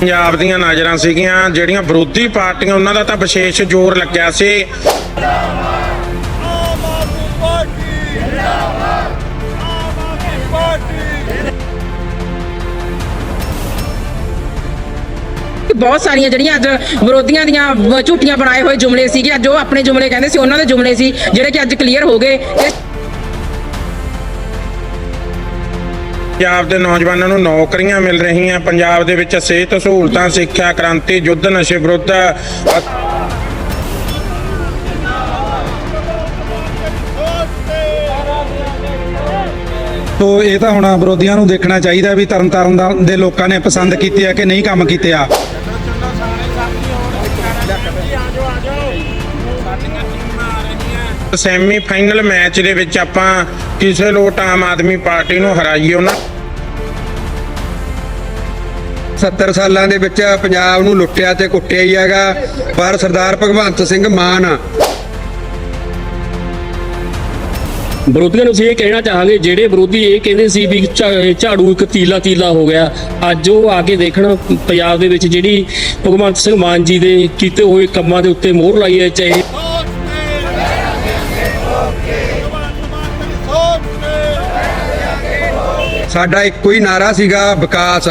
ਪੰਜਾਬ ਦੀਆਂ ਨਜ਼ਰਾਂ ਸੀਗੀਆਂ, ਜਿਹੜੀਆਂ ਵਿਰੋਧੀ ਪਾਰਟੀਆਂ, ਉਹਨਾਂ ਦਾ ਤਾਂ ਵਿਸ਼ੇਸ਼ ਜ਼ੋਰ ਲੱਗਿਆ ਸੀ। ਬਹੁਤ ਸਾਰੀਆਂ ਜਿਹੜੀਆਂ ਅੱਜ ਵਿਰੋਧੀਆਂ ਦੀਆਂ ਝੂਠੀਆਂ ਬਣਾਏ ਹੋਏ ਜੁਮਲੇ ਸੀਗੇ। ਅੱਜ ਉਹ ਆਪਣੇ ਜੁਮਲੇ ਕਹਿੰਦੇ ਸੀ, ਉਹਨਾਂ ਦੇ ਜੁਮਲੇ ਸੀ, ਜਿਹੜੇ ਕਿ ਅੱਜ ਕਲੀਅਰ ਹੋ ਗਏ। ਪੰਜਾਬ ਦੇ ਨੌਜਵਾਨਾਂ ਨੂੰ ਨੌਕਰੀਆਂ ਮਿਲ ਰਹੀਆਂ, ਪੰਜਾਬ ਦੇ ਵਿੱਚ ਸਿਹਤ ਸਹੂਲਤਾਂ, ਸਿੱਖਿਆ, ਕ੍ਰਾਂਤੀ, ਯੁੱਧ ਨਸ਼ੇ ਵਿਰੁੱਧ ਤੋ ਇਹ ਤਾਂ ਹੁਣ ਵਿਰੋਧੀਆਂ ਨੂੰ ਦੇਖਣਾ ਚਾਹੀਦਾ ਵੀ ਤਰਨਤਾਰਨ ਦਾ ਦੇ ਲੋਕਾਂ ਨੇ ਪਸੰਦ ਕੀਤੇ ਆ ਕਿ ਨਹੀਂ ਕੰਮ ਕੀਤੇ ਆ। ਸੈਮੀ ਫਾਈਨਲ ਮੈਚ ਦੇ ਵਿੱਚ ਆਪਾਂ ਕਿਸੇ ਲੋਟ ਆਮ ਆਦਮੀ ਪਾਰਟੀ ਨੂੰ ਹਰਾਈਏ ਉਹਨਾਂ 70 ਸਾਲਾਂ ਦੇ ਵਿੱਚ ਪੰਜਾਬ ਨੂੰ ਲੁੱਟਿਆ ਤੇ ਕੁੱਟਿਆ ਹੀ ਹੈਗਾ ਪਰ ਸਰਦਾਰ ਭਗਵੰਤ ਸਿੰਘ ਮਾਨ। ਵਿਰੋਧੀਆਂ ਨੂੰ ਅਸੀਂ ਇਹ ਕਹਿਣਾ ਚਾਹਾਂਗੇ ਜਿਹੜੇ ਵਿਰੋਧੀ ਇਹ ਕਹਿੰਦੇ ਸੀ ਵੀ ਝਾ- ਝਾੜੂ ਇੱਕ ਤੀਲਾ ਤੀਲਾ ਹੋ ਗਿਆ ਅੱਜ ਉਹ ਆ ਕੇ ਦੇਖਣ ਪੰਜਾਬ ਦੇ ਵਿੱਚ ਜਿਹੜੀ ਭਗਵੰਤ ਸਿੰਘ ਮਾਨ ਜੀ ਦੇ ਕੀਤੇ ਹੋਏ ਕੰਮਾਂ ਦੇ ਉੱਤੇ ਮੋਹਰ ਲਾਈ ਹੈ ਚਾਹੇ ਸਾਡਾ ਇੱਕੋ ਹੀ ਨਾਰਾ ਸੀਗਾ ਵਿਕਾਸ।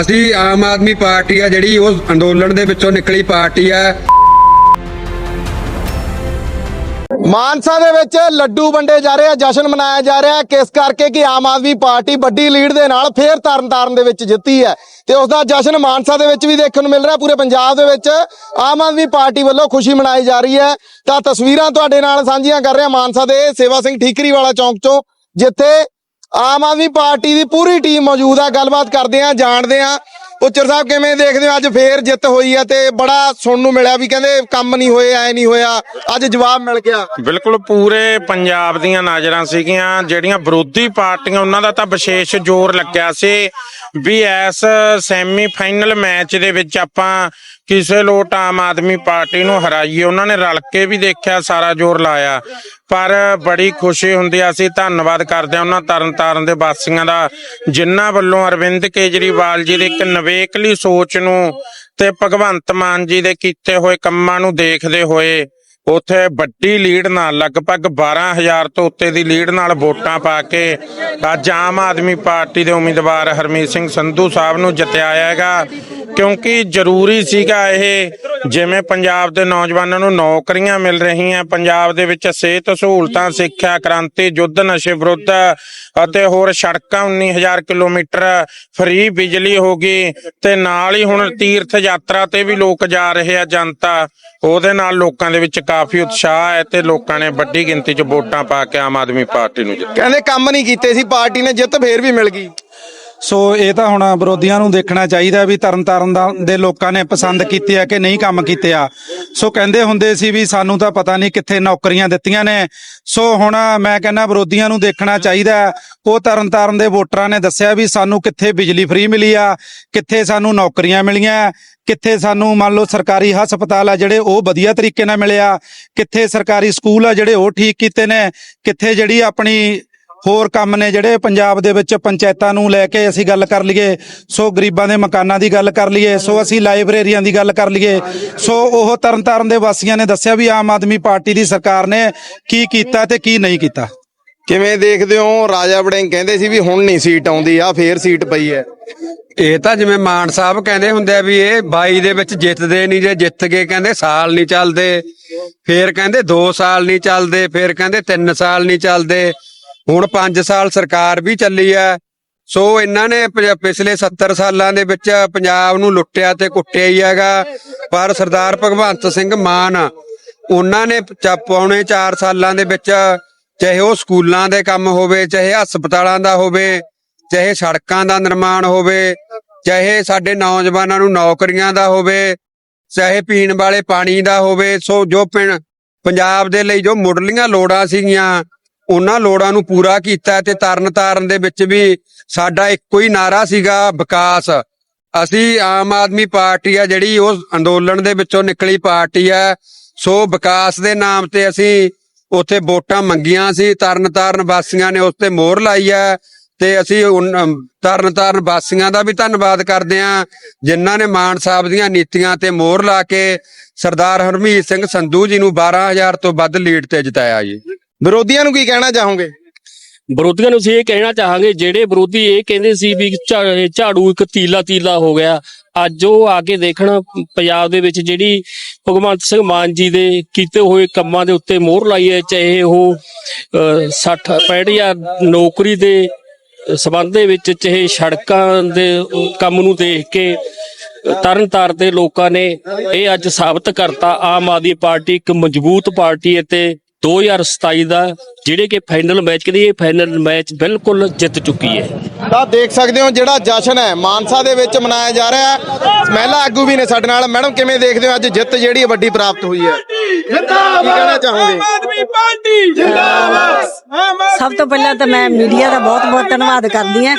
ਅਸੀਂ ਆਮ ਆਦਮੀ ਪਾਰਟੀ ਆ ਜਿਹੜੀ ਉਹ ਅੰਦੋਲਨ ਦੇ ਵਿੱਚੋਂ ਨਿਕਲੀ ਪਾਰਟੀ ਆ। ਮਾਨਸਾ ਦੇ ਵਿੱਚ ਲੱਡੂ ਵੰਡੇ ਜਾ ਰਹੇ ਆ, ਜਸ਼ਨ ਮਨਾਇਆ ਜਾ ਰਿਹਾ ਕਿਸ ਕਰਕੇ ਕਿ ਆਮ ਆਦਮੀ ਪਾਰਟੀ ਵੱਡੀ ਲੀਡ ਦੇ ਨਾਲ ਫੇਰ ਤਰਨਤਾਰਨ ਦੇ ਵਿੱਚ ਜਿੱਤੀ ਹੈ। ਤੇ ਉਸ ਦਾ ਜਸ਼ਨ ਮਾਨਸਾ ਦੇ ਵਿੱਚ ਵੀ ਦੇਖਣ ਨੂੰ ਮਿਲ ਰਿਹਾ, ਪੂਰੇ ਪੰਜਾਬ ਦੇ ਵਿੱਚ ਆਮ ਆਦਮੀ ਪਾਰਟੀ ਵੱਲੋਂ ਖੁਸ਼ੀ ਮਨਾਈ ਜਾ ਰਹੀ ਹੈ। ਤਾਂ ਤਸਵੀਰਾਂ ਤੁਹਾਡੇ ਨਾਲ ਸਾਂਝੀਆਂ ਕਰ ਰਿਹਾ ਮਾਨਸਾ ਦੇ ਸੇਵਾ ਸਿੰਘ ਠੀਕਰੀ ਵਾਲਾ ਚੌਂਕ ਚੋਂ, ਜਿੱਥੇ ਆਮ ਆਦਮੀ ਪਾਰਟੀ ਦੀ ਪੂਰੀ ਟੀਮ ਮੌਜੂਦ ਆ, ਗੱਲਬਾਤ ਕਰਦੇ ਆ, ਜਾਣਦੇ ਆ। ਪੁੱਚਰ ਸਾਹਿਬ, ਕਿਵੇਂ ਦੇਖਦੇ ਹੋ? ਅੱਜ ਫੇਰ ਜਿੱਤ ਹੋਈ ਆ ਤੇ ਬੜਾ ਸੁਣਨ ਨੂੰ ਮਿਲਿਆ ਵੀ ਕਹਿੰਦੇ ਕੰਮ ਨਹੀਂ ਹੋਏ, ਐ ਨਹੀਂ ਹੋਇਆ। ਅੱਜ ਜਵਾਬ ਮਿਲ ਗਿਆ। ਬਿਲਕੁਲ ਪੂਰੇ ਪੰਜਾਬ ਦੀਆਂ ਨਜ਼ਰਾਂ ਸੀਗੀਆਂ, ਜਿਹੜੀਆਂ ਵਿਰੋਧੀ ਪਾਰਟੀਆਂ, ਉਹਨਾਂ ਦਾ ਤਾਂ ਵਿਸ਼ੇਸ਼ ਜ਼ੋਰ ਲੱਗਿਆ ਸੀ ਵੀ ਇਸ ਸੈਮੀ ਫਾਈਨਲ ਮੈਚ ਦੇ ਵਿੱਚ ਆਪਾਂ ਕਿਸੇ ਲੋਟ ਆਮ ਆਦਮੀ ਪਾਰਟੀ ਨੂੰ ਹਰਾਈਏ। ਉਹਨਾਂ ਨੇ ਰਲ ਕੇ ਵੀ ਦੇਖਿਆ, ਸਾਰਾ ਜ਼ੋਰ ਲਾਇਆ। ਪਰ ਬੜੀ ਖੁਸ਼ੀ ਹੁੰਦੀ ਆ, ਅਸੀਂ ਧੰਨਵਾਦ ਕਰਦੇ ਹਾਂ ਉਹਨਾਂ ਤਰਨਤਾਰਨ ਦੇ ਵਾਸੀਆਂ ਦਾ, ਜਿਨ੍ਹਾਂ ਵੱਲੋਂ ਅਰਵਿੰਦ ਕੇਜਰੀਵਾਲ ਜੀ ਦੀ ਇੱਕ ਨਵੇਕਲੀ ਸੋਚ ਨੂੰ ਤੇ ਭਗਵੰਤ ਮਾਨ ਜੀ ਦੇ ਕੀਤੇ ਹੋਏ ਕੰਮਾਂ ਨੂੰ ਦੇਖਦੇ ਹੋਏ ਉਥੇ ਵੱਡੀ ਲੀਡ ਨਾਲ, ਲਗਭਗ 12000 ਤੋਂ ਉੱਤੇ ਦੀ ਲੀਡ ਨਾਲ ਵੋਟਾਂ ਪਾ ਕੇ ਅੱਜ ਆਮ ਆਦਮੀ ਪਾਰਟੀ ਦੇ ਉਮੀਦਵਾਰ ਹਰਮੀਤ ਸਿੰਘ ਸੰਧੂ ਸਾਹਿਬ ਨੂੰ ਜਿਤਾਇਆ ਹੈਗਾ। ਕਿਉਂਕਿ ਜ਼ਰੂਰੀ ਸੀਗਾ ਇਹ ਜਿਵੇਂ ਪੰਜਾਬ ਦੇ ਨੌਜਵਾਨਾਂ ਨੂੰ ਨੌਕਰੀਆਂ ਮਿਲ ਰਹੀਆਂ, ਪੰਜਾਬ ਦੇ ਵਿੱਚ ਸਿਹਤ ਸਹੂਲਤਾਂ, ਸਿੱਖਿਆ, ਕ੍ਰਾਂਤੀ ਯੁੱਧ ਨਸ਼ੇ ਵਿਰੁੱਧ ਅਤੇ ਹੋਰ ਸੜਕਾਂ 19000 ਕਿਲੋਮੀਟਰ ਫ੍ਰੀ ਬਿਜਲੀ ਹੋ ਗਈ ਤੇ ਨਾਲ ਹੀ ਹੁਣ ਤੀਰਥ ਯਾਤਰਾ ਤੇ ਵੀ ਲੋਕ ਜਾ ਰਹੇ ਆ ਜਨਤਾ। ਉਹਦੇ ਨਾਲ ਲੋਕਾਂ ਦੇ ਵਿੱਚ ਕਾਫੀ ਉਤਸ਼ਾਹ ਹੈ ਤੇ ਲੋਕਾਂ ਨੇ ਵੱਡੀ ਗਿਣਤੀ 'ਚ ਵੋਟਾਂ ਪਾ ਕੇ ਆਮ ਆਦਮੀ ਪਾਰਟੀ ਨੂੰ ਜਿੱਤਿਆ। ਕਹਿੰਦੇ ਕੰਮ ਨਹੀਂ ਕੀਤੇ ਸੀ, ਪਾਰਟੀ ਨੇ ਜਿੱਤ ਫੇਰ ਵੀ ਮਿਲ ਗਈ। ਸੋ ਇਹ ਤਾਂ ਹੁਣ ਵਿਰੋਧੀਆਂ ਨੂੰ ਦੇਖਣਾ ਚਾਹੀਦਾ ਵੀ ਤਰਨਤਾਰਨ ਦਾ ਦੇ ਲੋਕਾਂ ਨੇ ਪਸੰਦ ਕੀਤੇ ਆ ਕਿ ਨਹੀਂ ਕੰਮ ਕੀਤੇ ਆ। ਸੋ ਕਹਿੰਦੇ ਹੁੰਦੇ ਸੀ ਵੀ ਸਾਨੂੰ ਤਾਂ ਪਤਾ ਨਹੀਂ ਕਿੱਥੇ ਨੌਕਰੀਆਂ ਦਿੱਤੀਆਂ ਨੇ। ਸੋ ਹੁਣ ਮੈਂ ਕਹਿੰਦਾ ਵਿਰੋਧੀਆਂ ਨੂੰ ਦੇਖਣਾ ਚਾਹੀਦਾ। ਉਹ ਤਰਨਤਾਰਨ ਦੇ ਵੋਟਰਾਂ ਨੇ ਦੱਸਿਆ ਵੀ ਸਾਨੂੰ ਕਿੱਥੇ ਬਿਜਲੀ ਫ੍ਰੀ ਮਿਲੀ ਆ, ਕਿੱਥੇ ਸਾਨੂੰ ਨੌਕਰੀਆਂ ਮਿਲੀਆਂ, ਕਿੱਥੇ ਸਾਨੂੰ ਮੰਨ ਲਓ ਸਰਕਾਰੀ ਹਸਪਤਾਲ ਆ ਜਿਹੜੇ ਉਹ ਵਧੀਆ ਤਰੀਕੇ ਨਾਲ ਮਿਲਿਆ ਕਿੱਥੇ ਸਰਕਾਰੀ ਸਕੂਲ ਆ ਜਿਹੜੇ ਉਹ ਠੀਕ ਕੀਤੇ ਨੇ, ਕਿੱਥੇ ਜਿਹੜੀ ਆਪਣੀ ਹੋਰ ਕੰਮ ਨੇ ਜਿਹੜੇ ਪੰਜਾਬ ਦੇ ਵਿੱਚ ਪੰਚਾਇਤਾਂ ਨੂੰ ਲੈ ਕੇ ਅਸੀਂ ਗੱਲ ਕਰ ਲਈਏ ਸੋ ਗਰੀਬਾਂ ਦੇ ਮਕਾਨਾਂ ਦੀ ਗੱਲ ਕਰ ਲਈਏ ਸੋ ਅਸੀਂ ਲਾਇਬ੍ਰੇਰੀਆਂ ਦੀ ਗੱਲ ਕਰ ਲਈਏ ਸੋ ਉਹ ਤਰਨਤਾਰਨ ਦੇ ਵਾਸੀਆਂ ਨੇ ਦੱਸਿਆ ਵੀ ਆਮ ਆਦਮੀ ਪਾਰਟੀ ਦੀ ਸਰਕਾਰ ਨੇ ਕੀ ਕੀਤਾ ਤੇ ਕੀ ਨਹੀਂ ਕੀਤਾ। ਕਿਵੇਂ ਦੇਖਦੇ ਹੋ? ਰਾਜਾ ਵੜਿੰਗ ਕਹਿੰਦੇ ਸੀ ਵੀ ਹੁਣ ਨਹੀਂ ਸੀਟ ਆਉਂਦੀ ਆ ਫੇਰ ਸੀਟ ਪਈ ਹੈ। ਇਹ ਤਾਂ ਜਿਵੇਂ ਮਾਨ ਸਾਹਿਬ ਕਹਿੰਦੇ ਹੁੰਦੇ ਆ ਵੀ ਇਹ 22 ਦੇ ਵਿੱਚ ਜਿੱਤਦੇ ਨਹੀਂ ਜੇ ਜਿੱਤ ਗਏ ਕਹਿੰਦੇ ਸਾਲ ਨਹੀਂ ਚੱਲਦੇ ਫੇਰ ਕਹਿੰਦੇ 2 ਸਾਲ ਨਹੀਂ ਚੱਲਦੇ ਫੇਰ ਕਹਿੰਦੇ 3 ਸਾਲ ਨਹੀਂ ਚੱਲਦੇ ਹੁਣ 5 ਸਾਲ ਸਰਕਾਰ ਵੀ ਚੱਲੀ ਹੈ ਸੋ ਇਹਨਾਂ ਨੇ ਪਿਛਲੇ 70 ਸਾਲਾਂ ਦੇ ਵਿੱਚ ਪੰਜਾਬ ਨੂੰ ਲੁੱਟਿਆ ਤੇ ਕੁੱਟਿਆ ਹੀ ਹੈਗਾ। ਪਰ ਸਰਦਾਰ ਭਗਵੰਤ ਸਿੰਘ ਮਾਨ, ਉਹਨਾਂ ਨੇ ਚ- ਪੌਣੇ 4 ਸਾਲਾਂ ਦੇ ਵਿੱਚ ਚਾਹੇ ਉਹ ਸਕੂਲਾਂ ਦੇ ਕੰਮ ਹੋਵੇ, ਚਾਹੇ ਹਸਪਤਾਲਾਂ ਦਾ ਹੋਵੇ, ਚਾਹੇ ਸੜਕਾਂ ਦਾ ਨਿਰਮਾਣ ਹੋਵੇ, ਚਾਹੇ ਸਾਡੇ ਨੌਜਵਾਨਾਂ ਨੂੰ ਨੌਕਰੀਆਂ ਦਾ ਹੋਵੇ, ਚਾਹੇ ਪੀਣ ਵਾਲੇ ਪਾਣੀ ਦਾ ਹੋਵੇ। ਸੋ ਜੋ ਪਿੰਡ, ਪੰਜਾਬ ਦੇ ਲਈ ਜੋ ਮੁੱਢਲੀਆਂ ਲੋੜਾਂ ਸੀਗੀਆਂ ਉਹਨਾਂ ਲੋੜਾਂ ਨੂੰ ਪੂਰਾ ਕੀਤਾ ਤੇ ਤਰਨ ਤਾਰਨ ਦੇ ਵਿੱਚ ਵੀ ਸਾਡਾ ਇੱਕੋ ਹੀ ਨਾਰਾ ਸੀਗਾ ਵਿਕਾਸ। ਅਸੀਂ ਆਮ ਆਦਮੀ ਪਾਰਟੀ ਆ ਜਿਹੜੀ ਉਹ ਅੰਦੋਲਨ ਦੇ ਵਿੱਚੋਂ ਨਿਕਲੀ ਪਾਰਟੀ ਆ। ਸੋ ਵਿਕਾਸ ਦੇ ਨਾਮ ਤੇ ਅਸੀਂ ਉੱਥੇ ਵੋਟਾਂ ਮੰਗੀਆਂ ਸੀ। ਤਰਨ ਤਾਰਨ ਵਾਸੀਆਂ ਨੇ ਉਸ ਤੇ ਮੋਹਰ ਲਾਈ ਹੈ ਤੇ ਅਸੀਂ ਉਨ- ਤਰਨ ਤਾਰਨ ਵਾਸੀਆਂ ਦਾ ਵੀ ਧੰਨਵਾਦ ਕਰਦੇ ਹਾਂ, ਜਿਨ੍ਹਾਂ ਨੇ ਮਾਨ ਸਾਹਿਬ ਦੀਆਂ ਨੀਤੀਆਂ ਤੇ ਮੋਹਰ ਲਾ ਕੇ ਸਰਦਾਰ ਹਰਮੀਤ ਸਿੰਘ ਸੰਧੂ ਜੀ ਨੂੰ 12000 ਤੋਂ ਵੱਧ ਲੀਡ ਤੇ ਜਿਤਾਇਆ ਜੀ। ਵਿਰੋਧੀਆਂ ਨੂੰ ਕੀ ਕਹਿਣਾ ਚਾਹੋਗੇ? ਵਿਰੋਧੀਆਂ ਨੂੰ ਅਸੀਂ ਇਹ ਕਹਿਣਾ ਚਾਹਾਂਗੇ ਜਿਹੜੇ ਵਿਰੋਧੀ ਇਹ ਕਹਿੰਦੇ ਸੀ ਵੀ ਝਾ- ਝਾੜੂ ਇੱਕ ਤੀਲਾ ਤੀਲਾ ਹੋ ਗਿਆ। ਅੱਜ ਉਹ ਆ ਕੇ ਦੇਖਣ ਪੰਜਾਬ ਦੇ ਵਿੱਚ ਜਿਹੜੀ ਭਗਵੰਤ ਸਿੰਘ ਮਾਨ ਜੀ ਦੇ ਕੀਤੇ ਹੋਏ ਕੰਮਾਂ ਦੇ ਉੱਤੇ ਮੋਹਰ ਲਾਈ ਹੈ ਚਾਹੇ ਉਹ ਅਹ, 60 65000 ਨੌਕਰੀ ਦੇ ਸਬੰਧ ਦੇ ਵਿੱਚ ਚਾਹੇ ਸੜਕਾਂ ਦੇ ਕੰਮ ਨੂੰ ਦੇਖ ਕੇ ਤਰਨ ਤਾਰ ਦੇ ਲੋਕਾਂ ਨੇ ਇਹ ਅੱਜ ਸਾਬਤ ਕਰਤਾ। ਆਮ ਆਦਮੀ ਪਾਰਟੀ ਇੱਕ ਮਜ਼ਬੂਤ ਪਾਰਟੀ ਹੈ ਤੇ 2027 ਦਾ ਜਿਹੜੇ ਕਿ ਫਾਈਨਲ ਮੈਚ ਕਰੀ ਇਹ ਫਾਈਨਲ ਮੈਚ ਬਿਲਕੁਲ ਜਿੱਤ ਚੁੱਕੀ ਹੈ। ਤਾਂ ਦੇਖ ਸਕਦੇ ਹੋ ਜਿਹੜਾ ਜਸ਼ਨ ਹੈ ਮਾਨਸਾ ਦੇ ਵਿੱਚ ਮਨਾਇਆ ਜਾ ਰਿਹਾ ਹੈ। ਮਹਿਲਾ ਆਗੂ ਵੀ ਨੇ ਸਾਡੇ ਨਾਲ। ਮੈਡਮ ਕਿਵੇਂ ਦੇਖਦੇ ਹੋ ਅੱਜ ਜਿੱਤ ਜਿਹੜੀ ਵੱਡੀ ਪ੍ਰਾਪਤ ਹੋਈ ਹੈ? ਜਿੰਦਾਬਾਦ ਕੀ ਕਹਿਣਾ ਚਾਹੋਗੇ? ਆਦਮੀ ਪਾਰਟੀ ਜਿੰਦਾਬਾਦ। ਸਭ ਤੋਂ ਪਹਿਲਾਂ ਤਾਂ ਮੈਂ ਮੀਡੀਆ ਦਾ ਬਹੁਤ ਬਹੁਤ ਧੰਨਵਾਦ ਕਰਦੀ ਹਾਂ।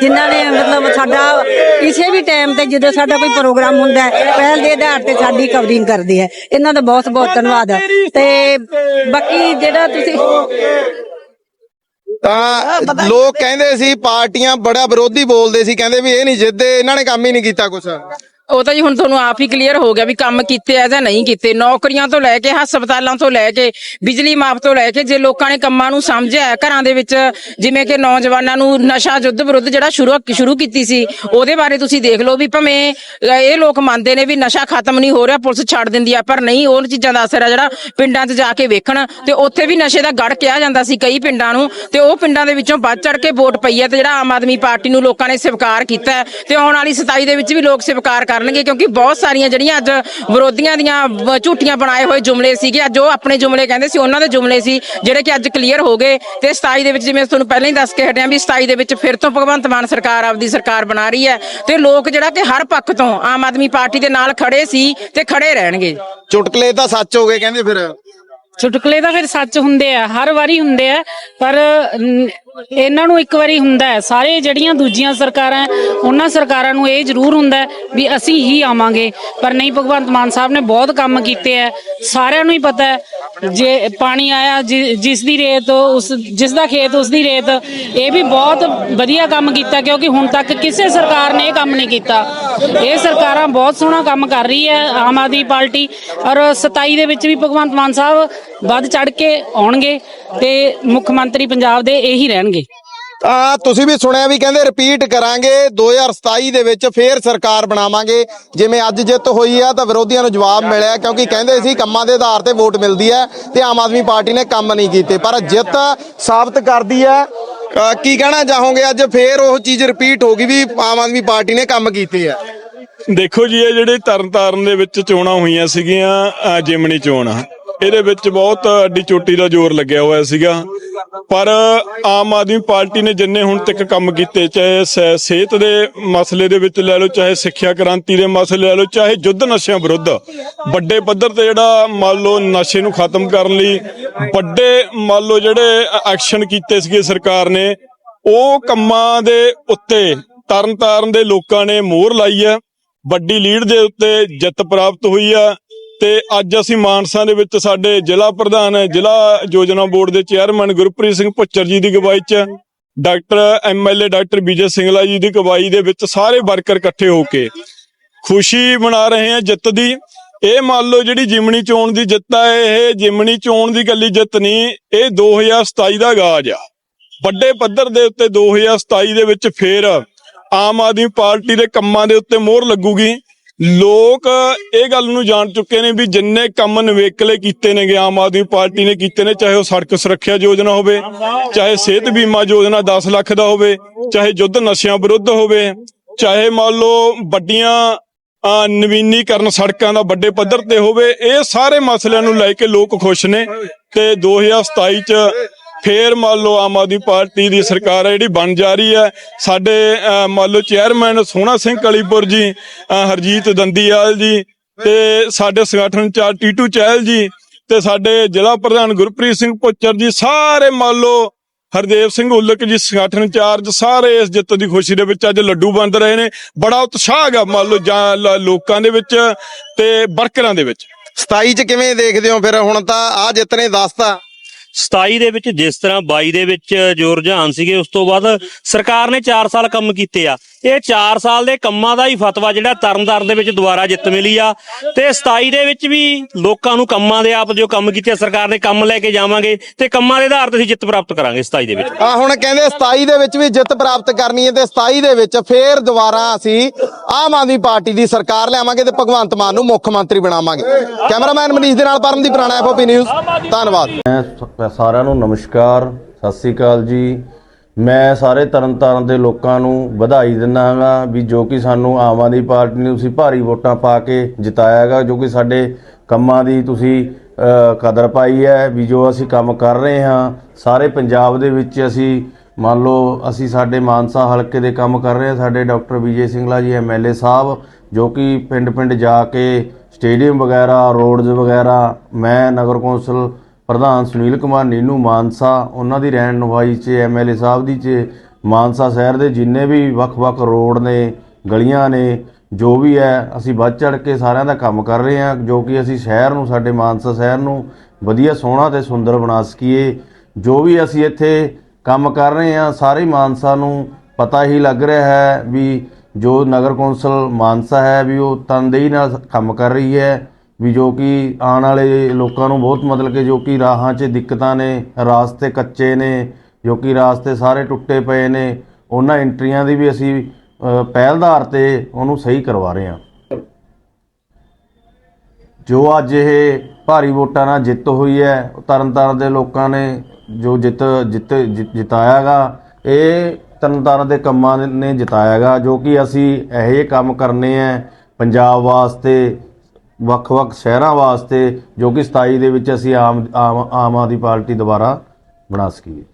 ਜਿਨ੍ਹਾਂ ਨੇ ਮਤਲਬ ਸਾਡਾ ਕਿਸੇ ਵੀ ਟਾਈਮ ਤੇ ਜਦੋਂ ਸਾਡਾ ਕੋਈ ਪ੍ਰੋਗਰਾਮ ਹੁੰਦਾ ਹੈ ਪਹਿਲ ਦੇ ਆਧਾਰ ਤੇ ਸਾਡੀ ਕਵਰਿੰਗ ਕਰਦੇ ਹੈ। ਇਹਨਾਂ ਦਾ ਬਹੁਤ ਬਹੁਤ ਧੰਨਵਾਦ। ਹੈ ਤੇ ਬਾਕੀ ਜਿਹੜਾ ਤੁਸੀਂ ਤਾਂ ਲੋਕ ਕਹਿੰਦੇ ਸੀ ਪਾਰਟੀਆਂ ਬੜਾ ਵਿਰੋਧੀ ਬੋਲਦੇ ਸੀ ਕਹਿੰਦੇ ਵੀ ਇਹ ਨਹੀਂ ਜਿੱਦੇ ਇਹਨਾਂ ਨੇ ਕੰਮ ਹੀ ਨਹੀਂ ਕੀਤਾ ਕੁਛ। ਉਹ ਤਾਂ ਜੀ ਹੁਣ ਤੁਹਾਨੂੰ ਆਪ ਹੀ ਕਲੀਅਰ ਹੋ ਗਿਆ ਵੀ ਕੰਮ ਕੀਤੇ ਆ ਜਾਂ ਨਹੀਂ ਕੀਤੇ। ਨੌਕਰੀਆਂ ਤੋਂ ਲੈ ਕੇ, ਹਸਪਤਾਲਾਂ ਤੋਂ ਲੈ ਕੇ, ਬਿਜਲੀ ਮਾਫ ਤੋਂ ਲੈ ਕੇ ਜੇ ਲੋਕਾਂ ਨੇ ਕੰਮਾਂ ਨੂੰ ਸਮਝਿਆ ਘਰਾਂ ਦੇ ਵਿੱਚ ਜਿਵੇਂ ਕਿ ਨੌਜਵਾਨਾਂ ਨੂੰ ਨਸ਼ਾ ਯੁੱਧ ਵਿਰੁੱਧ ਜਿਹੜਾ ਸ਼ੁਰੂ ਸ਼ੁਰੂ ਕੀਤੀ ਸੀ, ਉਹਦੇ ਬਾਰੇ ਤੁਸੀਂ ਦੇਖ ਲਓ ਵੀ ਭਵੇਂ ਇਹ ਲੋਕ ਮੰਨਦੇ ਨੇ ਵੀ ਨਸ਼ਾ ਖਤਮ ਨਹੀਂ ਹੋ ਰਿਹਾ, ਪੁਲਿਸ ਛੱਡ ਦਿੰਦੀ ਆ, ਪਰ ਨਹੀਂ, ਉਹ ਚੀਜ਼ਾਂ ਦਾ ਅਸਰ ਆ ਜਿਹੜਾ ਪਿੰਡਾਂ 'ਚ ਜਾ ਕੇ ਵੇਖਣ ਤੇ ਉੱਥੇ ਵੀ ਨਸ਼ੇ ਦਾ ਗੜ ਕਿਹਾ ਜਾਂਦਾ ਸੀ ਕਈ ਪਿੰਡਾਂ ਨੂੰ ਤੇ ਉਹ ਪਿੰਡਾਂ ਦੇ ਵਿੱਚੋਂ ਵੱਧ ਚੜ ਕੇ ਵੋਟ ਪਈ ਹੈ ਤੇ ਜਿਹੜਾ ਆਮ ਆਦਮੀ ਪਾਰਟੀ ਨੂੰ ਲੋਕਾਂ ਨੇ ਸਵੀਕਾਰ ਕੀਤਾ ਹੈ ਤੇ ਆਉਣ ਵਾਲੀ 27 ਦੇ ਵਿੱਚ ਵੀ ਲੋਕ ਸਵੀਕਾਰ ਕਰ ਕਰਨਗੇ ਕਿਉਂਕਿ ਬਹੁਤ ਸਾਰੀਆਂ ਜਿਹੜੀਆਂ ਅੱਜ ਵਿਰੋਧੀਆਂ ਦੀਆਂ ਝੂਠੀਆਂ ਬਣਾਏ ਹੋਏ ਜੁਮਲੇ ਸੀਗੇ। ਅੱਜ ਉਹ ਆਪਣੇ ਜੁਮਲੇ ਕਹਿੰਦੇ ਸੀ ਉਹਨਾਂ ਦੇ ਜੁਮਲੇ ਸੀ ਜਿਹੜੇ ਕਿ ਅੱਜ ਕਲੀਅਰ ਹੋ ਗਏ। ਤੇ 27 ਦੇ ਵਿੱਚ ਜਿਵੇਂ ਤੁਹਾਨੂੰ ਪਹਿਲਾਂ ਹੀ ਦੱਸ ਕੇ ਹਟਿਆ ਵੀ 27 ਦੇ ਵਿੱਚ ਫਿਰ ਤੋਂ ਭਗਵੰਤ ਮਾਨ ਸਰਕਾਰ ਆਪਦੀ ਸਰਕਾਰ ਬਣਾ ਰਹੀ ਹੈ ਤੇ ਲੋਕ ਜਿਹੜਾ ਕਿ ਹਰ ਪੱਖ ਤੋਂ ਆਮ ਆਦਮੀ ਪਾਰਟੀ ਦੇ ਨਾਲ ਖੜੇ ਸੀ ਤੇ ਖੜੇ ਰਹਿਣਗੇ। ਚੁਟਕਲੇ ਤਾਂ ਸੱਚ ਹੋ ਗਏ ਕਹਿੰਦੇ ਫਿਰ। ਚੁਟਕਲੇ ਤਾਂ ਫਿਰ ਸੱਚ ਹੁੰਦੇ ਆ ਹਰ ਵਾਰੀ ਹੁੰਦੇ ਆ ਪਰ ਇਹਨਾਂ ਨੂੰ ਇੱਕ ਵਾਰੀ ਹੁੰਦਾ ਹੈ। ਸਾਰੇ ਜਿਹੜੀਆਂ ਦੂਜੀਆਂ ਸਰਕਾਰਾਂ ਹੈ, ਉਹਨਾਂ ਸਰਕਾਰਾਂ ਨੂੰ ਇਹ ਜ਼ਰੂਰ ਹੁੰਦਾ ਹੈ ਵੀ ਅਸੀਂ ਹੀ ਆਵਾਂਗੇ। ਪਰ ਨਹੀਂ ਭਗਵੰਤ ਮਾਨ ਸਾਹਿਬ ਨੇ ਬਹੁਤ ਕੰਮ ਕੀਤੇ ਹੈ। ਸਾਰਿਆਂ ਨੂੰ ਹੀ ਪਤਾ ਹੈ ਜੇ ਪਾਣੀ ਆਇਆ ਜਿ- ਜਿਸ ਦੀ ਰੇਤ ਉਸ ਜਿਸ ਦਾ ਖੇਤ ਉਸ ਦੀ ਰੇਤ। ਇਹ ਵੀ ਬਹੁਤ ਵਧੀਆ ਕੰਮ ਕੀਤਾ ਕਿਉਂਕਿ ਹੁਣ ਤੱਕ ਕਿਸੇ ਸਰਕਾਰ ਨੇ ਇਹ ਕੰਮ ਨਹੀਂ ਕੀਤਾ। ਇਹ ਸਰਕਾਰਾਂ ਬਹੁਤ ਸੋਹਣਾ ਕੰਮ ਕਰ ਰਹੀ ਹੈ ਆਮ ਆਦਮੀ ਪਾਰਟੀ। ਔਰ 27 ਦੇ ਵਿੱਚ ਵੀ ਭਗਵੰਤ ਮਾਨ ਸਾਹਿਬ ਵੱਧ ਚੜ ਕੇ ਆਉਣਗੇ ਤੇ ਮੁੱਖ ਮੰਤਰੀ ਪੰਜਾਬ ਦੇ ਇਹੀ ਰਹਿਣਗੇ। ਤਾਂ ਤੁਸੀਂ ਵੀ ਸੁਣਿਆ ਵੀ ਕਹਿੰਦੇ ਰਿਪੀਟ ਕਰਾਂਗੇ 2027 ਦੇ ਵਿੱਚ ਫੇਰ ਸਰਕਾਰ ਬਣਾਵਾਂਗੇ। ਜਿਵੇਂ ਅੱਜ ਜਿੱਤ ਹੋਈ ਆ ਤਾਂ ਵਿਰੋਧੀਆਂ ਨੂੰ ਜਵਾਬ ਮਿਲਿਆ ਕਿਉਂਕਿ ਕਹਿੰਦੇ ਸੀ ਕੰਮਾਂ ਦੇ ਆਧਾਰ ਤੇ ਵੋਟ ਮਿਲਦੀ ਹੈ ਤੇ ਆਮ ਆਦਮੀ ਪਾਰਟੀ ਨੇ ਕੰਮ ਨਹੀਂ ਕੀਤੇ। ਪਰ ਜਿੱਤ ਸਾਬਤ ਕਰਦੀ ਹੈ। ਕੀ ਕਹਿਣਾ ਚਾਹੋਗੇ ਅੱਜ? ਫੇਰ ਉਹ ਚੀਜ਼ ਰਿਪੀਟ ਹੋ ਗਈ ਵੀ ਆਮ ਆਦਮੀ ਪਾਰਟੀ ਨੇ ਕੰਮ ਕੀਤੇ ਆ। ਦੇਖੋ ਜੀ ਇਹ ਜਿਹੜੇ ਤਰਨਤਾਰਨ ਦੇ ਵਿੱਚ ਚੋਣਾਂ ਹੋਈਆਂ ਸੀਗੀਆਂ ਜਿਮਣੀ ਚੋਣ। ਇਹਦੇ ਵਿੱਚ ਬਹੁਤ ਅੱਡੀ ਚੋਟੀ ਦਾ ਜ਼ੋਰ ਲੱਗਿਆ ਹੋਇਆ ਸੀਗਾ। ਪਰ ਆਮ ਆਦਮੀ ਪਾਰਟੀ ਨੇ ਜਿੰਨੇ ਹੁਣ ਤੱਕ ਕੰਮ ਕੀਤੇ, ਚਾਹੇ ਸ- ਸਿਹਤ ਦੇ ਮਸਲੇ ਦੇ ਵਿੱਚ ਲੈ ਲਓ, ਚਾਹੇ ਸਿੱਖਿਆ ਕ੍ਰਾਂਤੀ ਦੇ ਮਸਲੇ ਲੈ ਲਓ, ਚਾਹੇ ਯੁੱਧ ਨਸ਼ਿਆਂ ਵਿਰੁੱਧ, ਵੱਡੇ ਪੱਧਰ ਤੇ ਜਿਹੜਾ ਮੰਨ ਲਓ ਨਸ਼ੇ ਨੂੰ ਖਤਮ ਕਰਨ ਲਈ ਵੱਡੇ ਮੰਨ ਲਓ ਜਿਹੜੇ ਐਕਸ਼ਨ ਕੀਤੇ ਸੀਗੇ ਸਰਕਾਰ ਨੇ, ਉਹ ਕੰਮਾਂ ਦੇ ਉੱਤੇ ਤਰਨਤਾਰਨ ਦੇ ਲੋਕਾਂ ਨੇ ਮੋਹਰ ਲਾਈ ਹੈ। ਵੱਡੀ ਲੀਡ ਦੇ ਉੱਤੇ ਜਿੱਤ ਪ੍ਰਾਪਤ ਹੋਈ ਆ ਤੇ ਅੱਜ ਅਸੀਂ ਮਾਨਸਾ ਦੇ ਵਿੱਚ ਸਾਡੇ ਜ਼ਿਲ੍ਹਾ ਪ੍ਰਧਾਨ, ਜ਼ਿਲ੍ਹਾ ਯੋਜਨਾ ਬੋਰਡ ਦੇ ਚੇਅਰਮੈਨ ਗੁਰਪ੍ਰੀਤ ਸਿੰਘ ਭੁੱਚਰ ਜੀ ਦੀ ਅਗਵਾਈ 'ਚ doctor MLA doctor Vijay Singla ji ਦੀ ਅਗਵਾਈ ਦੇ ਵਿੱਚ ਸਾਰੇ ਵਰਕਰ ਇਕੱਠੇ ਹੋ ਕੇ ਖੁਸ਼ੀ ਮਨਾ ਰਹੇ ਆ ਜਿੱਤ ਦੀ। ਇਹ ਮੰਨ ਲਓ ਜਿਹੜੀ ਜਿਮਣੀ ਚੋਣ ਦੀ ਜਿੱਤ ਆ, ਇਹ ਜਿਮਣੀ ਚੋਣ ਦੀ ਗੱਲੀ ਜਿੱਤ ਨਹੀਂ, ਇਹ 2027 ਦਾ ਗਾਜ ਆ। ਵੱਡੇ ਪੱਧਰ ਦੇ ਉੱਤੇ 2027 ਦੇ ਵਿੱਚ ਫੇਰ ਆਮ ਆਦਮੀ ਪਾਰਟੀ ਦੇ ਕੰਮਾਂ ਦੇ ਉੱਤੇ ਮੋਹਰ ਲੱਗੂਗੀ। ਲੋਕ ਇਹ ਗੱਲ ਨੂੰ ਜਾਣ ਚੁੱਕੇ ਨੇ ਵੀ ਜਿੰਨੇ ਕੰਮ ਨਵੇਕਲੇ ਕੀਤੇ ਨੇਗੇ ਆਮ ਆਦਮੀ ਪਾਰਟੀ ਨੇ ਕੀਤੇ ਨੇ, ਚਾਹੇ ਉਹ ਸੜਕ ਸੁਰੱਖਿਆ ਯੋਜਨਾ ਹੋਵੇ, ਚਾਹੇ ਸਿਹਤ ਬੀਮਾ ਯੋਜਨਾ 10 ਲੱਖ ਦਾ ਹੋਵੇ, ਚਾਹੇ ਯੁੱਧ ਨਸ਼ਿਆਂ ਵਿਰੁੱਧ ਹੋਵੇ, ਚਾਹੇ ਮੰਨ ਲਓ ਵੱਡੀਆਂ ਨਵੀਨੀਕਰਨ ਸੜਕਾਂ ਦਾ ਵੱਡੇ ਪੱਧਰ ਤੇ ਹੋਵੇ, ਇਹ ਸਾਰੇ ਮਸਲਿਆਂ ਨੂੰ ਲੈ ਕੇ ਲੋਕ ਖੁਸ਼ ਨੇ ਤੇ 2027 ਚ ਫੇਰ ਮੰਨ ਲਓ ਆਮ ਆਦਮੀ ਪਾਰਟੀ ਦੀ ਸਰਕਾਰ ਹੈ ਜਿਹੜੀ ਬਣ ਜਾ ਰਹੀ ਹੈ। ਸਾਡੇ ਮੰਨ ਲਓ ਚੇਅਰਮੈਨ ਸੋਹਣਾ ਸਿੰਘ ਕਲੀਪੁਰ ਜੀ ਹਰਜੀਤ ਦੰਦੀਵਾਲ ਜੀ ਤੇ ਸਾਡੇ ਸੰਗਠਨ ਚਾਰ ਟੀਟੂ ਚਹਿਲ ਜੀ ਤੇ ਸਾਡੇ ਜ਼ਿਲ੍ਹਾ ਪ੍ਰਧਾਨ ਗੁਰਪ੍ਰੀਤ ਸਿੰਘ ਭੁੱਚਰ ਜੀ, ਸਾਰੇ ਮੰਨ ਲਓ ਹਰਦੇਵ ਸਿੰਘ ਉਲਕ ਜੀ ਸੰਗਠਨ ਇੰਚਾਰਜ ਸਾਰੇ ਇਸ ਜਿੱਤ ਦੀ ਖੁਸ਼ੀ ਦੇ ਵਿੱਚ ਅੱਜ ਲੱਡੂ ਵੰਡ ਰਹੇ ਨੇ। ਬੜਾ ਉਤਸ਼ਾਹ ਹੈਗਾ ਮੰਨ ਲਓ ਜਾਂ ਲੋਕਾਂ ਦੇ ਵਿੱਚ ਤੇ ਵਰਕਰਾਂ ਦੇ ਵਿੱਚ। 27 ਚ ਕਿਵੇਂ ਦੇਖਦੇ ਹੋ ਫਿਰ? ਹੁਣ ਤਾਂ ਆ ਜਿੱਤ ਨੇ ਦੱਸਤਾ 27 ਦੇ ਵਿੱਚ ਜਿਸ ਤਰ੍ਹਾਂ 22 ਦੇ ਵਿੱਚ ਜੋ ਰੁਝਾਨ ਸੀਗੇ, ਉਸ ਤੋਂ ਬਾਅਦ ਸਰਕਾਰ ਨੇ 4 ਸਾਲ ਕੰਮ ਕੀਤੇ ਆ। ਇਹ 4 ਸਾਲ ਦੇ ਕੰਮਾਂ ਦਾ ਹੀ ਫਤਵਾ ਜਿਹੜਾ ਤਰਨਤਾਰਨ ਦੇ ਵਿੱਚ ਦੁਬਾਰਾ ਜਿੱਤ ਮਿਲੀ ਆ। ਤੇ 27 ਦੇ ਵਿੱਚ ਵੀ ਲੋਕਾਂ ਨੂੰ ਕੰਮਾਂ ਦੇ ਆਪ ਜੋ ਕੰਮ ਕੀਤੇ ਸਰਕਾਰ ਨੇ ਕੰਮ ਲੈ ਕੇ ਜਾਵਾਂਗੇ ਤੇ ਕੰਮਾਂ ਦੇ ਆਧਾਰ ਤੇ ਅਸੀਂ ਜਿੱਤ ਪ੍ਰਾਪਤ ਕਰਾਂਗੇ 27 ਦੇ ਵਿੱਚ। ਆ ਹੁਣ ਕਹਿੰਦੇ 27 ਦੇ ਵਿੱਚ ਵੀ ਜਿੱਤ ਪ੍ਰਾਪਤ ਕਰਨੀ ਹੈ ਤੇ 27 ਦੇ ਵਿੱਚ ਫੇਰ ਦੁਬਾਰਾ ਅਸੀਂ ਆਮ ਆਦਮੀ ਪਾਰਟੀ ਦੀ ਸਰਕਾਰ ਲਿਆਵਾਂਗੇ ਤੇ ਭਗਵੰਤ ਮਾਨ ਨੂੰ ਮੁੱਖ ਮੰਤਰੀ ਬਣਾਵਾਂਗੇ। ਕੈਮਰਾਮੈਨ ਮਨੀਸ਼ ਦੇ ਨਾਲ ਪਰਮਦੀਪ ਰਾਣਾ ਐਫਓਪੀ ਨਿਊਜ਼। ਧੰਨਵਾਦ। ਸਾਰਿਆਂ ਨੂੰ ਨਮਸਕਾਰ ਸਤਿ ਸ੍ਰੀ ਅਕਾਲ ਜੀ। ਮੈਂ ਸਾਰੇ ਤਰਨਤਾਰਨ ਦੇ ਲੋਕਾਂ ਨੂੰ ਵਧਾਈ ਦਿੰਦਾ ਹਾਂਗਾ ਵੀ ਜੋ ਕਿ ਸਾਨੂੰ ਆਮ ਆਦਮੀ ਪਾਰਟੀ ਨੇ ਤੁਸੀਂ ਭਾਰੀ ਵੋਟਾਂ ਪਾ ਕੇ ਜਿਤਾਇਆ ਹੈਗਾ, ਜੋ ਕਿ ਸਾਡੇ ਕੰਮਾਂ ਦੀ ਤੁਸੀਂ ਕਦਰ ਪਾਈ ਹੈ ਵੀ ਜੋ ਅਸੀਂ ਕੰਮ ਕਰ ਰਹੇ ਹਾਂ, ਸਾਰੇ ਪੰਜਾਬ ਦੇ ਵਿੱਚ ਅਸੀਂ, ਮੰਨ ਲਓ ਅਸੀਂ ਸਾਡੇ ਮਾਨਸਾ ਹਲਕੇ ਦੇ ਕੰਮ ਕਰ ਰਹੇ ਹਾਂ, ਸਾਡੇ ਡਾਕਟਰ ਵਿਜੇ ਸਿੰਘਲਾ ਜੀ ਐਮਐਲਏ ਸਾਹਿਬ, ਜੋ ਕਿ ਪਿੰਡ-ਪਿੰਡ ਜਾ ਕੇ ਸਟੇਡੀਅਮ ਵਗੈਰਾ ਰੋਡਜ਼ ਵਗੈਰਾ, ਮੈਂ ਨਗਰ ਕੌਂਸਲ ਪ੍ਰਧਾਨ ਸੁਨੀਲ ਕੁਮਾਰ, ਨੀਨੂ ਮਾਨਸਾ, ਉਹਨਾਂ ਦੀ ਰਹਿਣ ਨੁਮਾਈ 'ਚ ਐਮਐਲਏ ਸਾਹਿਬ ਦੀ 'ਚ, ਮਾਨਸਾ ਸ਼ਹਿਰ ਦੇ ਜਿੰਨੇ ਵੀ ਵੱਖ-ਵੱਖ ਰੋਡ ਨੇ, ਗਲੀਆਂ ਨੇ, ਜੋ ਵੀ ਹੈ, ਅਸੀਂ ਵੱਧ ਚੜ ਕੇ ਸਾਰਿਆਂ ਦਾ ਕੰਮ ਕਰ ਰਹੇ ਹਾਂ, ਜੋ ਕਿ ਅਸੀਂ ਸ਼ਹਿਰ ਨੂੰ, ਸਾਡੇ ਮਾਨਸਾ ਸ਼ਹਿਰ ਨੂੰ ਵਧੀਆ ਸੋਹਣਾ ਤੇ ਸੁੰਦਰ ਬਣਾ ਸਕੀਏ। ਜੋ ਵੀ ਅਸੀਂ ਇੱਥੇ ਕੰਮ ਕਰ ਰਹੇ ਹਾਂ, ਸਾਰੇ ਮਾਨਸਾ ਨੂੰ ਪਤਾ ਹੀ ਲੱਗ ਰਿਹਾ ਹੈ ਵੀ ਜੋ ਨਗਰ ਕੌਂਸਲ ਮਾਨਸਾ ਹੈ, ਵੀ ਉਹ ਤਨਦੇਹੀ ਨਾਲ ਕੰਮ ਕਰ ਰਹੀ ਹੈ। ਵੀ ਜੋ ਕਿ ਆਉਣ ਵਾਲੇ ਲੋਕਾਂ ਨੂੰ ਬਹੁਤ ਮਤਲਬ ਕਿ ਜੋ ਕਿ ਰਾਹਾਂ 'ਚ ਦਿੱਕਤਾਂ ਨੇ ਰਾਸਤੇ ਕੱਚੇ ਨੇ ਜੋ ਕਿ ਰਾਸਤੇ ਸਾਰੇ ਟੁੱਟੇ ਪਏ ਨੇ ਉਹਨਾਂ ਐਂਟਰੀਆਂ ਦੀ ਵੀ ਅਸੀਂ ਅ, ਪਹਿਲਦਾਰ ਤੇ ਉਹਨੂੰ ਸਹੀ ਕਰਵਾ ਰਹੇ ਹਾਂ। ਜੋ ਅੱਜ ਇਹ ਭਾਰੀ ਵੋਟਾਂ ਨਾਲ ਜਿੱਤ ਹੋਈ ਹੈ ਉਹ ਤਰਨਤਾਰਨ ਦੇ ਲੋਕਾਂ ਨੇ ਜੋ ਜਿੱਤ ਜਿੱਤ ਜਿ- ਜਿਤਾਇਆਗਾ ਇਹ ਤਰਨਤਾਰਨ ਦੇ ਕੰਮਾਂ ਨੇ ਜਿਤਾਇਆਗਾ ਜੋ ਕਿ ਅਸੀਂ ਇਹੋ ਜਿਹੇ ਕੰਮ ਕਰਨੇ ਆ ਪੰਜਾਬ ਵਾਸਤੇ ਵੱਖ-ਵੱਖ ਸ਼ਹਿਰਾਂ ਵਾਸਤੇ ਜੋ ਕਿ 27 ਦੇ ਵਿੱਚ ਅਸੀਂ ਆਮ ਆਮ ਆਮ ਆਦਮੀ ਪਾਰਟੀ ਦੁਬਾਰਾ ਬਣਾ ਸਕੀਏ।